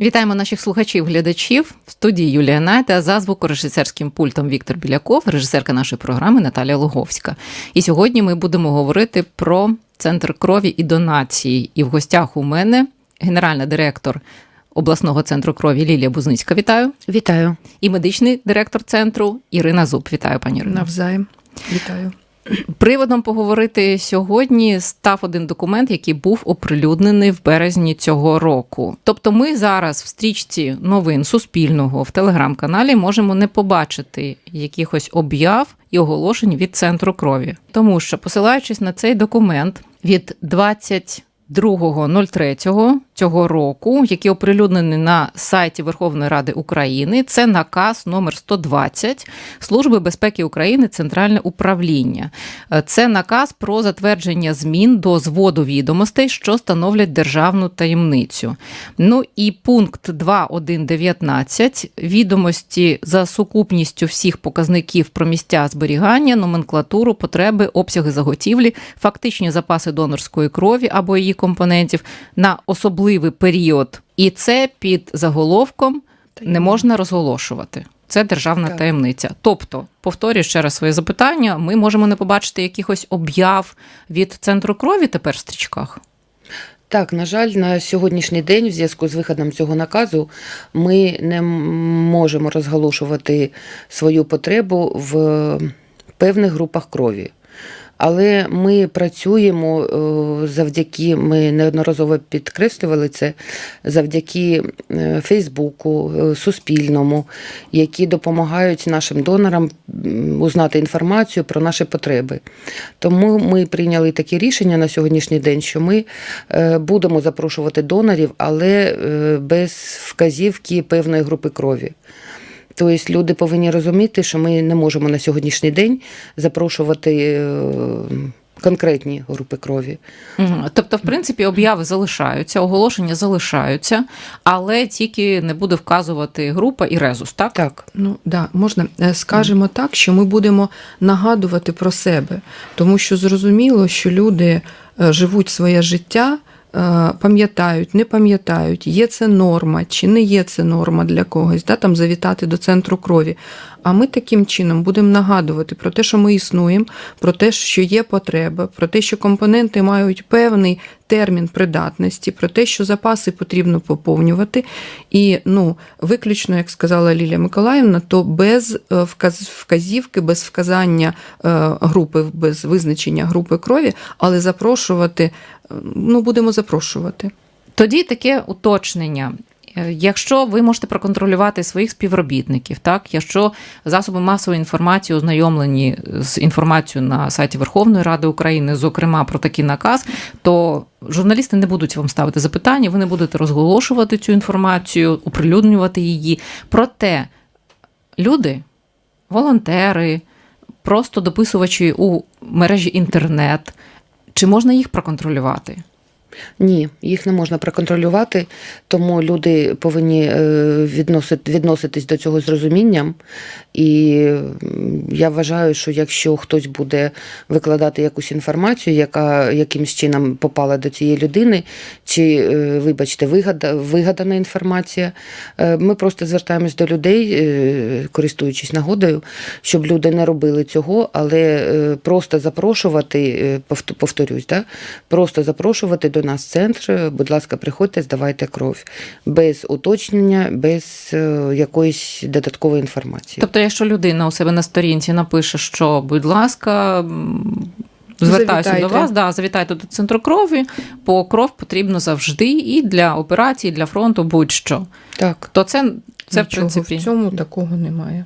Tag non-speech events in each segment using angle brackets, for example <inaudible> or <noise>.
Вітаємо наших слухачів, глядачів в студії Юлія Найта за звукорежисерським пультом Віктор Біляков, режисерка нашої програми Наталія Луговська. І сьогодні ми будемо говорити про центр крові і донації. І в гостях у мене генеральна директор обласного центру крові Лілія Бузницька. Вітаю. Вітаю. І медичний директор центру Ірина Зуб. Вітаю, пані Ірино. Навзаєм. Вітаю. Приводом поговорити сьогодні став один документ, який був оприлюднений в березні цього року. Тобто, ми зараз в стрічці новин Суспільного в телеграм-каналі можемо не побачити якихось об'яв і оголошень від центру крові, тому що посилаючись на цей документ від 20 2.03 цього року, який оприлюднений на сайті Верховної Ради України, це наказ номер 120 Служби безпеки України Центральне управління. Це наказ про затвердження змін до зводу відомостей, що становлять державну таємницю. Ну і пункт 2.1.19 відомості за сукупністю всіх показників про місця зберігання, номенклатуру, потреби, обсяги заготівлі, фактичні запаси донорської крові або її компонентів на особливий період, і це під заголовком не можна розголошувати. Це державна так. таємниця. Тобто, повторюю ще раз своє запитання: ми можемо не побачити якихось об'яв від центру крові тепер в стрічках. Так, на жаль, на сьогоднішній день, в зв'язку з виходом цього наказу, ми не можемо розголошувати свою потребу в певних групах крові. Але ми працюємо е, завдяки, ми неодноразово підкреслювали це завдяки е, Фейсбуку, е, Суспільному, які допомагають нашим донорам узнати інформацію про наші потреби. Тому ми прийняли таке рішення на сьогоднішній день, що ми будемо запрошувати донорів, але без вказівки певної групи крові. Тобто люди повинні розуміти, що ми не можемо на сьогоднішній день запрошувати. Е, конкретні групи крові. Тобто, в принципі, обяви залишаються, оголошення залишаються, але тільки не буде вказувати група і резус, так? Так. Ну да, можна е, скажемо mm. так, що ми будемо нагадувати про себе, тому що зрозуміло, що люди е, живуть своє життя. Е, пам'ятають, не пам'ятають, є це норма чи не є це норма для когось, да, там завітати до центру крові. А ми таким чином будемо нагадувати про те, що ми існуємо, про те, що є потреба, про те, що компоненти мають певний термін придатності, про те, що запаси потрібно поповнювати. І ну, виключно, як сказала Лілія Миколаївна, то без е, вказівки, без вказання е, групи, без визначення групи крові, але запрошувати, е, ну, будемо запрошувати. Тоді таке уточнення. Е, якщо ви можете проконтролювати своїх співробітників, так якщо засоби масової інформації ознайомлені з інформацією на сайті Верховної Ради України, зокрема про такий наказ, то журналісти не будуть вам ставити запитання, ви не будете розголошувати цю інформацію, оприлюднювати її. Проте люди, волонтери, просто дописувачі у мережі інтернет, чи можна їх проконтролювати? Ні, їх не можна проконтролювати, тому люди повинні е, відносити, відноситись до цього з розумінням. І я вважаю, що якщо хтось буде викладати якусь інформацію, яка якимось чином попала до цієї людини, чи, е, вибачте, вигада, вигадана інформація, е, ми просто звертаємось до людей, користуючись нагодою, щоб люди не робили цього, але просто запрошувати, повторюсь, да, просто запрошувати до нас центр, будь ласка, приходьте, здавайте кров без уточнення, без е, якоїсь додаткової інформації. Тобто, якщо людина у себе на сторінці напише, що будь ласка. Звертаюся до вас, да, завітайте до центру крові, бо кров потрібно завжди і для операції, і для фронту, будь-що. Так. То це це в принципі в цьому такого немає.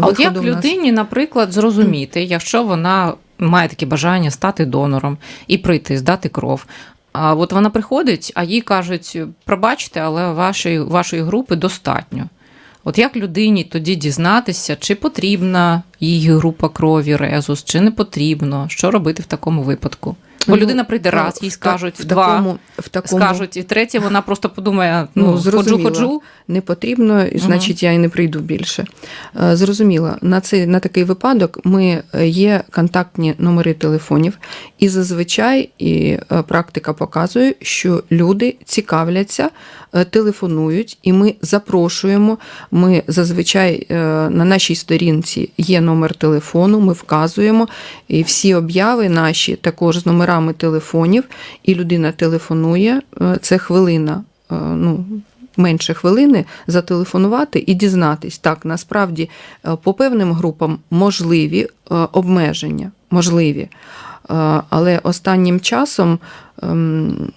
А от як людині, наприклад, зрозуміти, якщо вона має таке бажання стати донором і прийти, здати кров, а от вона приходить, а їй кажуть, пробачте, але вашої, вашої групи достатньо. От як людині тоді дізнатися, чи потрібна їй група крові, резус, чи не потрібно, що робити в такому випадку? Бо Ну, людина прийде раз, їй скажуть в два, такому, в такому скажуть, і третє, вона просто подумає: Ну, ну, ходжу, ходжу. не потрібно, і, значить, я і не прийду більше. Е, Зрозуміло, на цей на такий випадок ми е, є контактні номери телефонів, і зазвичай і е, практика показує, що люди цікавляться, телефонують, і ми запрошуємо. Ми зазвичай на нашій сторінці є номер телефону, ми вказуємо, і всі обяви наші також з номерами телефонів, і людина телефонує. е, Це хвилина. е, Ну, менше хвилини зателефонувати і дізнатись. Так, насправді е, по певним групам можливі обмеження, можливі. Але останнім часом ем,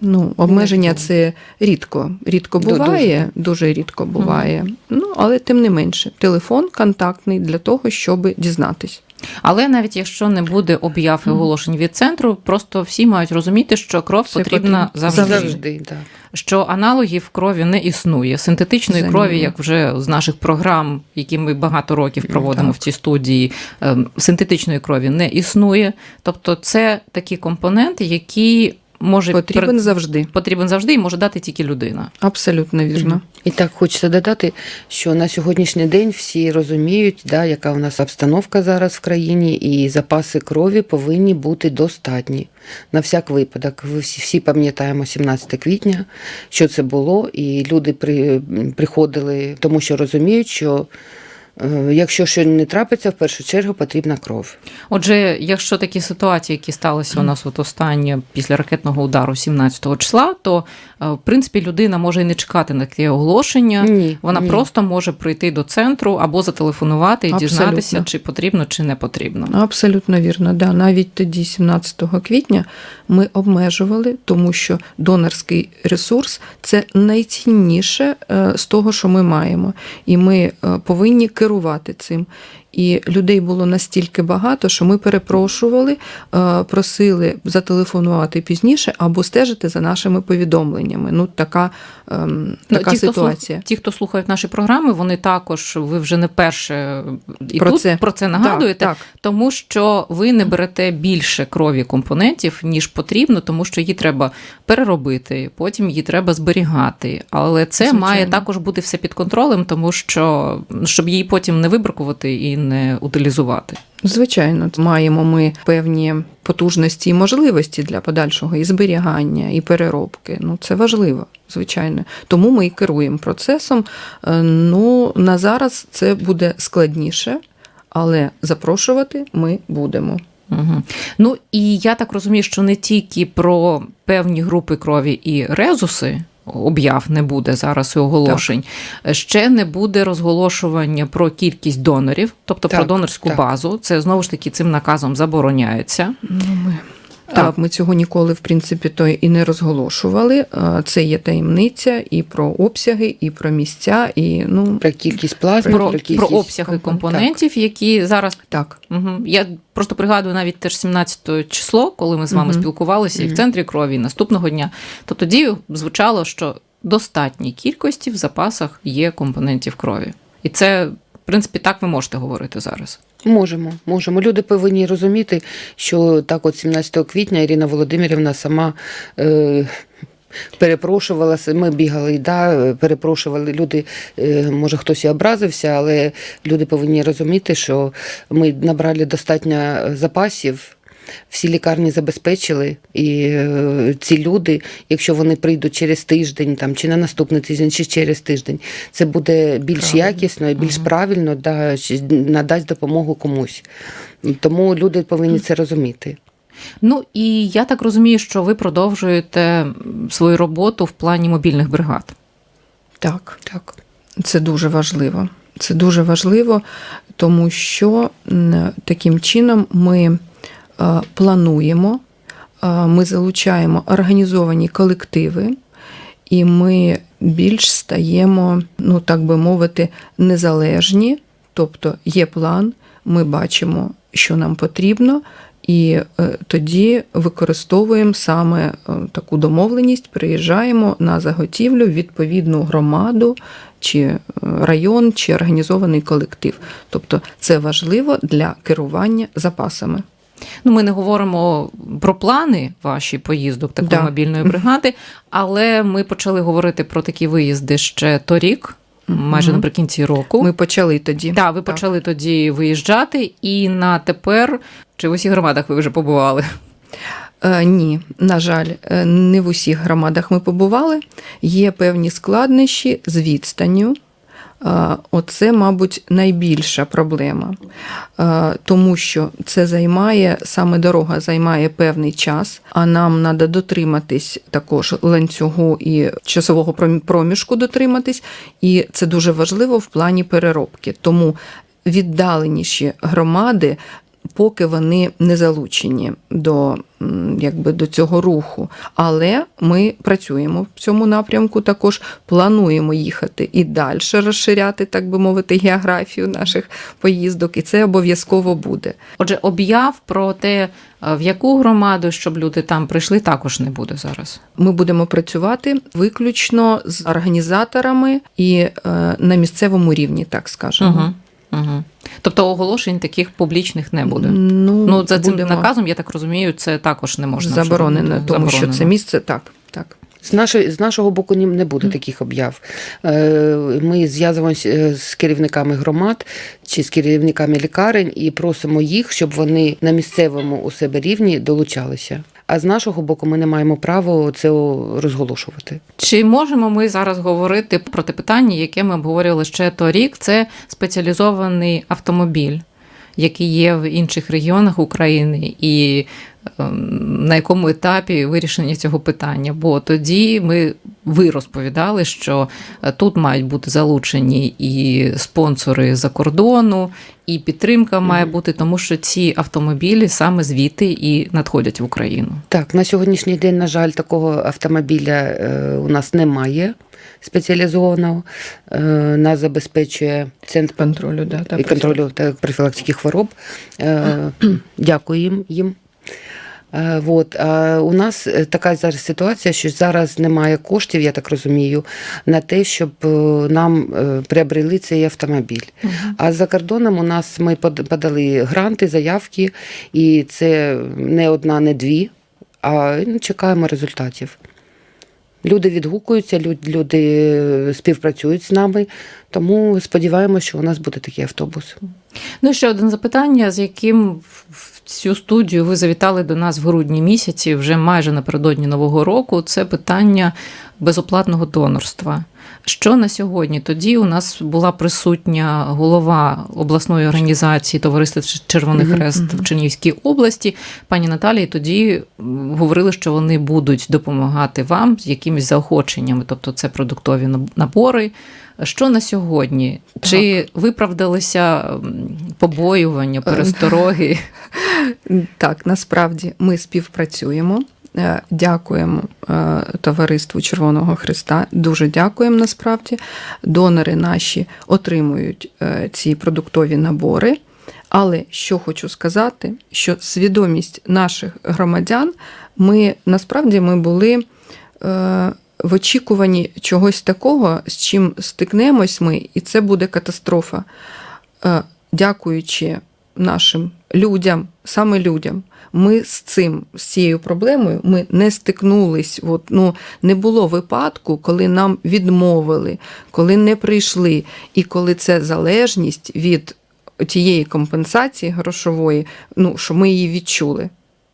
ну, обмеження це рідко. Рідко буває, дуже рідко буває. Ну, але тим не менше, телефон контактний для того, щоб дізнатись. Але навіть якщо не буде об'яв і оголошень від центру, просто всі мають розуміти, що кров Все потрібна потрібно. завжди. Завжди, да. Що аналогів крові не існує. Синтетичної Заміни. крові, як вже з наших програм, які ми багато років проводимо Так. в цій студії, ем, синтетичної крові не існує. Тобто, це такі компоненти, які може Потрібен пер- завжди. потрібен завжди і може дати тільки людина. Абсолютно вірно. І так хочеться додати, що на сьогоднішній день всі розуміють, да, яка у нас обстановка зараз в країні, і запаси крові повинні бути достатні. На всяк випадок. Ви всі, всі пам'ятаємо 17 квітня, що це було, і люди при, приходили, тому що розуміють, що якщо щось не трапиться, в першу чергу потрібна кров. Отже, якщо такі ситуації, які сталися у нас от останнє після ракетного удару 17 числа, то е, в принципі людина може і не чекати на таке оголошення. Ні, Вона ні. просто може прийти до центру або зателефонувати і Абсолютно. дізнатися, чи потрібно, чи не потрібно. Абсолютно вірно. Да. Навіть тоді, 17 квітня, ми обмежували, тому що донорський ресурс це найцінніше е, з того, що ми маємо. І ми е, повинні керувати цим. І людей було настільки багато, що ми перепрошували, е, просили зателефонувати пізніше або стежити за нашими повідомленнями. Ну, така, ем, Ну, така ті, ситуація. слух- ті, хто слухають наші програми, вони також ви вже не перше і Про тут це. про це нагадуєте, Так, так. тому що ви не берете більше крові компонентів, ніж потрібно, тому що її треба переробити, потім її треба зберігати. Але це Звичайно. має також бути все під контролем, тому що щоб її потім не вибракувати і не утилізувати. Звичайно, маємо ми певні потужності і можливості для подальшого і зберігання, і переробки. Ну це важливо, звичайно. Тому ми і керуємо процесом. Е, Ну на зараз це буде складніше, але запрошувати ми будемо. Угу. Ну і я так розумію, що не тільки про певні групи крові і резуси. Об'яв не буде зараз і оголошень. Ще не буде розголошування про кількість донорів, тобто про донорську так. базу. Це знову ж таки цим наказом забороняється. Ну, ми... Так, ми цього ніколи, в принципі, то і не розголошували. Це є таємниця і про обсяги, і про місця, і ну Про кількість плазми, Про, про, кількість... про обсяги компонентів, які зараз так. Угу. Я просто пригадую навіть теж 17 число, коли ми з вами Мгм. спілкувалися і в центрі крові, і наступного дня. То тоді звучало, що достатній кількості в запасах є компонентів крові. І це, принципі, так ви можете говорити зараз. Можемо, можемо. Люди повинні розуміти, що так, от 17 квітня Ірина Володимирівна сама. Е, Перепрошувала, ми бігали, да, перепрошували люди. е, Може, хтось і образився, але люди повинні розуміти, що ми набрали достатньо запасів, всі лікарні забезпечили, і е, ці люди, якщо вони прийдуть через тиждень, там чи на наступний тиждень, чи через тиждень, це буде більш Правильно. якісно і більш Мгм. правильно, да, надасть допомогу комусь. Тому люди повинні це розуміти. Ну і я так розумію, що ви продовжуєте свою роботу в плані мобільних бригад. Так. Так. Це дуже важливо. Це дуже важливо, тому що таким чином ми плануємо, е, ми залучаємо організовані колективи, і ми більш стаємо, ну так би мовити, незалежні. Тобто є план, ми бачимо, що нам потрібно, і е, тоді використовуємо саме е, таку домовленість, приїжджаємо на заготівлю в відповідну громаду чи е, район, чи організований колектив. Тобто це важливо для керування запасами. Ну, ми не говоримо про плани ваші поїздок такої Да. мобільної бригади, але ми почали говорити про такі виїзди ще торік, майже Мгм. наприкінці року. Ми почали тоді. Так, ви почали тоді виїжджати, і на тепер чи в усіх громадах ви вже побували? Е, ні, на жаль, е, не в усіх громадах ми побували. Є певні складнощі з відстанню. Оце, мабуть, найбільша проблема, тому що це займає саме дорога займає певний час, а нам треба дотриматись також ланцюгу і часового промі- проміжку дотриматись, і це дуже важливо в плані переробки. Тому віддаленіші громади поки вони не залучені до, якби, до цього руху. Але ми працюємо в цьому напрямку, також плануємо їхати і далі розширяти, так би мовити, географію наших поїздок, і це обов'язково буде. Отже, об'яв про те, е, в яку громаду, щоб люди там прийшли, також не буде зараз. Ми будемо працювати виключно з організаторами і е, на місцевому рівні, так скажемо. Угу. Угу. Тобто оголошень таких публічних не буде. Ну, Ну, за цим будемо наказом, я так розумію, це також не можна. заборонено, тому що це місце так. так. З нашої, з нашого боку не буде таких об'яв. Е, Ми зв'язуємося е, з керівниками громад чи з керівниками лікарень і просимо їх, щоб вони на місцевому у себе рівні долучалися. А з нашого боку ми не маємо права це розголошувати. Чи можемо ми зараз говорити про те питання, яке ми обговорювали ще торік? Це спеціалізований автомобіль, який є в інших регіонах України, і ем, на якому етапі вирішення цього питання? Бо тоді ми ви розповідали, що е, тут мають бути залучені і спонсори за кордону, і підтримка має бути, тому що ці автомобілі саме звідти і надходять в Україну. Так, на сьогоднішній день, на жаль, такого автомобіля е, у нас немає спеціалізованого. Е, Нас забезпечує центр Контролю, да, та і контролю та профілактики хвороб. Е, <clears throat> Дякую їм. Е, Вот. А у нас така зараз ситуація, що зараз немає коштів, я так розумію, на те, щоб нам приобрели цей автомобіль. А за кордоном у нас ми подали гранти, заявки, і це не одна, не дві, а ну, чекаємо результатів. Люди відгукуються, люд- люди співпрацюють з нами, тому сподіваємося, що у нас буде такий автобус. Ну ще одне запитання, з яким в цю студію ви завітали до нас в грудні місяці, вже майже напередодні нового року. Це питання безоплатного донорства. Що на сьогодні? Тоді у нас була присутня голова обласної організації Товариства Червоний Хрест в Чернігівській області. Пані Наталії тоді говорили, що вони будуть допомагати вам з якимись заохоченнями, тобто це продуктові наб- набори. Що на сьогодні? Чи виправдалися побоювання, перестороги? <laughs> Так, насправді ми співпрацюємо. Е, Дякуємо е, товариству Червоного Христа. Дуже дякуємо насправді. Донори наші отримують е, ці продуктові набори. Але що хочу сказати, що свідомість наших громадян, ми насправді ми були в очікуванні чогось такого, з чим стикнемось ми, і це буде катастрофа. Дякуючи нашим людям, саме людям, ми з цим, з цією проблемою, ми не стикнулись. От, ну, не було випадку, коли нам відмовили, коли не прийшли, і коли це залежність від тієї компенсації грошової, ну, що ми її відчули.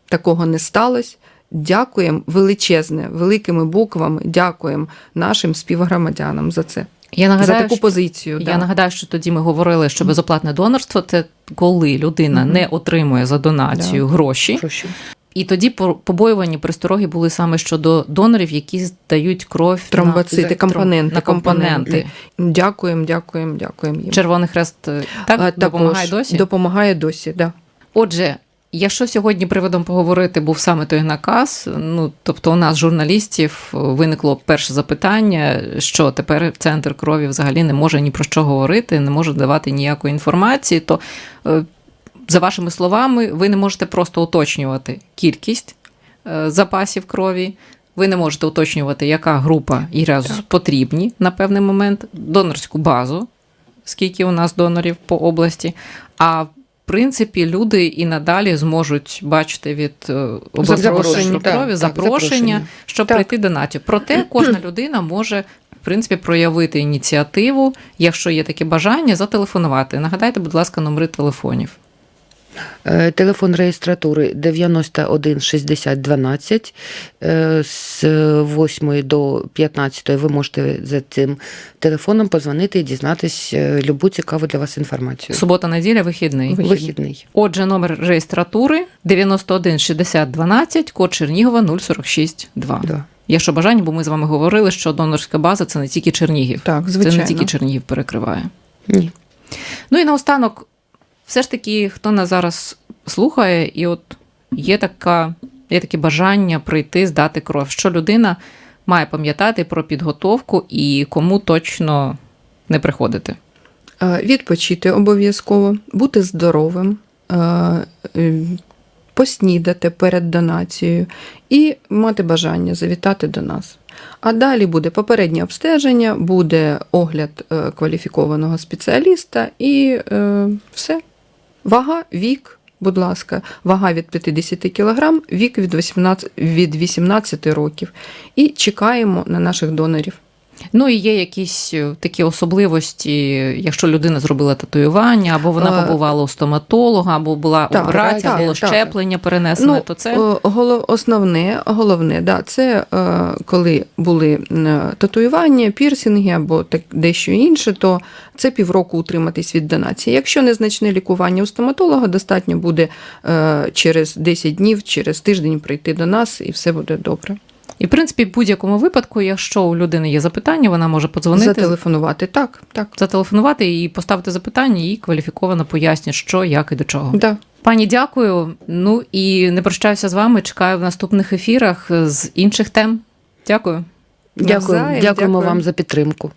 Такого не сталося. Дякуємо величезне, великими буквами, дякуємо нашим співгромадянам за це. Я за нагадаю, таку що- позицію. Я да. нагадаю, що тоді ми говорили, що безоплатне донорство це коли людина Мгм. не отримує за донацію Да. гроші. Прошу. І тоді побоювані перестороги були саме щодо донорів, які здають кров Тромбоцити, на, компоненти, на компоненти. Дякуємо, дякуємо, дякуємо їм. Червоний хрест так А, допомагає також досі. Допомагає досі, да. Отже, якщо сьогодні приводом поговорити був саме той наказ, ну тобто у нас журналістів виникло перше запитання, що тепер центр крові взагалі не може ні про що говорити, не може давати ніякої інформації. То е, за вашими словами, ви не можете просто уточнювати кількість е, запасів крові. Ви не можете уточнювати, яка група і раз потрібні на певний момент, донорську базу, скільки у нас донорів по області. А принципі люди і надалі зможуть бачити від е, так, крові запрошення, щоб Так. прийти донатів. Проте <clears throat> кожна людина може. В принципі, проявити ініціативу, якщо є таке бажання, зателефонувати. Нагадайте, будь ласка, номери телефонів. Е, Телефон реєстратури 91 60 12. Е, З 8 до 15 ви можете за цим телефоном позвонити і дізнатись е, любу цікаву для вас інформацію. Субота, неділя, вихідний. Вихідний. Вихідний. Отже, номер реєстратури 91 60 12, код Чернігова 046 2. Да. Якщо бажання, бо ми з вами говорили, що донорська база це не тільки Чернігів. Так, звичайно. Це не тільки Чернігів перекриває. Ні. Ну і наостанок, все ж таки, хто нас зараз слухає, і от є така, є таке бажання прийти, здати кров. Що людина має пам'ятати про підготовку і кому точно не приходити. Е, Відпочити обов'язково, бути здоровим, е, е, поснідати перед донацією і мати бажання завітати до нас. А далі буде попереднє обстеження, буде огляд кваліфікованого спеціаліста і все. Вага, вік, будь ласка, вага від 50 кг, вік від 18, від 18 років. І чекаємо на наших донорів. Ну і є якісь е, такі особливості, якщо людина зробила татуювання, або вона Е, побувала у стоматолога, або була так, операція, так, було так. щеплення перенесене, Ну, то це е, голов, основне, головне, да, це коли були татуювання, пірсинги або так дещо інше, то це півроку утриматись від донації. Якщо незначне лікування у стоматолога, достатньо буде через 10 днів, через тиждень прийти до нас, і все буде добре. І в принципі, в будь-якому випадку, якщо у людини є запитання, вона може подзвонити, Зателефонувати. Так, так. зателефонувати і поставити запитання, і кваліфіковано пояснює, що, як і до чого. Да. Пані, дякую. Ну і не прощаюся з вами. Чекаю в наступних ефірах з інших тем. Дякую. Дякую. Дякуємо дякую. вам за підтримку.